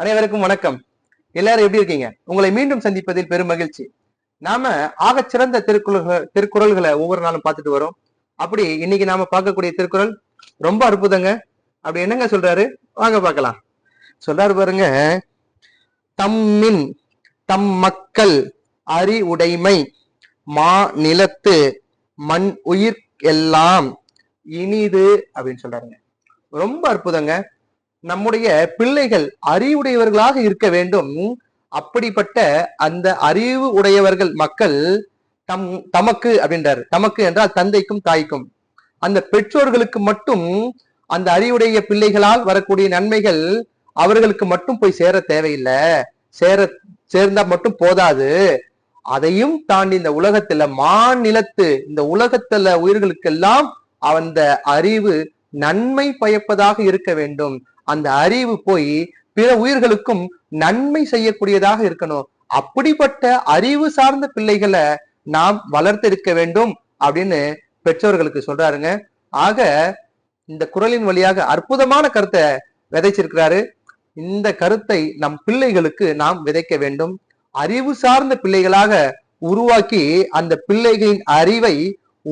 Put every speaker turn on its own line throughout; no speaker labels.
அனைவருக்கும் வணக்கம். எல்லாரும் எப்படி இருக்கீங்க? உங்களை மீண்டும் சந்திப்பதில் பெரும் மகிழ்ச்சி. நாம ஆகச் சிறந்த திருக்குறள்களை ஒவ்வொரு நாளும் பார்த்துட்டு வரோம். அப்படி இன்னைக்கு நாம பார்க்கக்கூடிய திருக்குறள் ரொம்ப அற்புதங்க. அப்படி என்னங்க சொல்றாரு? வாங்க பார்க்கலாம். சொல்றாரு பாருங்க. தம்மின் தம் மக்கள் அறி உடைமை மா நிலத்து மண் உயிர் எல்லாம் இனிது அப்படின்னு சொல்றாருங்க. ரொம்ப அற்புதங்க. நம்முடைய பிள்ளைகள் அறிவுடையவர்களாக இருக்க வேண்டும். அப்படிப்பட்ட அந்த அறிவு உடையவர்கள் மக்கள் தம் தமக்கு அப்படின்றார். தமக்கு என்றால் தந்தைக்கும் தாய்க்கும். அந்த பெற்றோர்களுக்கு மட்டும் அந்த அறிவுடைய பிள்ளைகளால் வரக்கூடிய நன்மைகள் அவர்களுக்கு மட்டும் போய் சேர தேவையில்லை. சேர சேர்ந்தா மட்டும் போதாது. அதையும் தாண்டி இந்த உலகத்துல மாநிலத்து இந்த உலகத்துல உயிர்களுக்கெல்லாம் அந்த அறிவு நன்மை பயப்பதாக இருக்க வேண்டும். அந்த அறிவு போய் பிற உயிர்களுக்கும் நன்மை செய்யக்கூடியதாக இருக்கணும். அப்படிப்பட்ட அறிவு சார்ந்த பிள்ளைகளை நாம் வளர்த்தெடுக்க வேண்டும் அப்படின்னு பெற்றோர்களுக்கு சொல்றாருங்க. ஆக இந்த குரலின் வழியாக அற்புதமான கருத்தை விதைச்சிருக்கிறாரு. இந்த கருத்தை நம் பிள்ளைகளுக்கு நாம் விதைக்க வேண்டும். அறிவு சார்ந்த பிள்ளைகளாக உருவாக்கி அந்த பிள்ளைகளின் அறிவை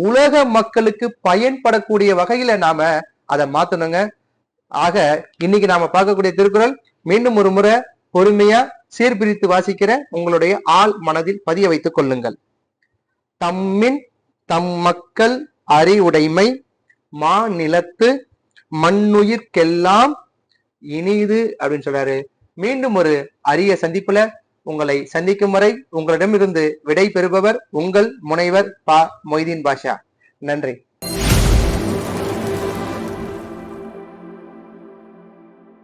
உலக மக்களுக்கு பயன்படக்கூடிய வகையில நாம அதை மாத்தணுங்க. ஆக இன்னைக்கு நாம பார்க்கக்கூடிய திருக்குறள் மீண்டும் ஒரு முறை பொறுமையா சீர்பிரித்து வாசிக்கிற உங்களுடைய ஆள் மனதில் பதிய வைத்துக் கொள்ளுங்கள். தம்மின் தம் மக்கள் அறிவுடைமை மா நிலத்து மண்ணுயிர்க்கெல்லாம் இனிது அப்படின்னு சொல்றாரு. மீண்டும் ஒரு அரிய சந்திப்புல உங்களை சந்திக்கும் வரை உங்களிடமிருந்து விடை பெறுபவர் உங்கள் முனைவர் பா மொய்தீன் பாஷா. நன்றி.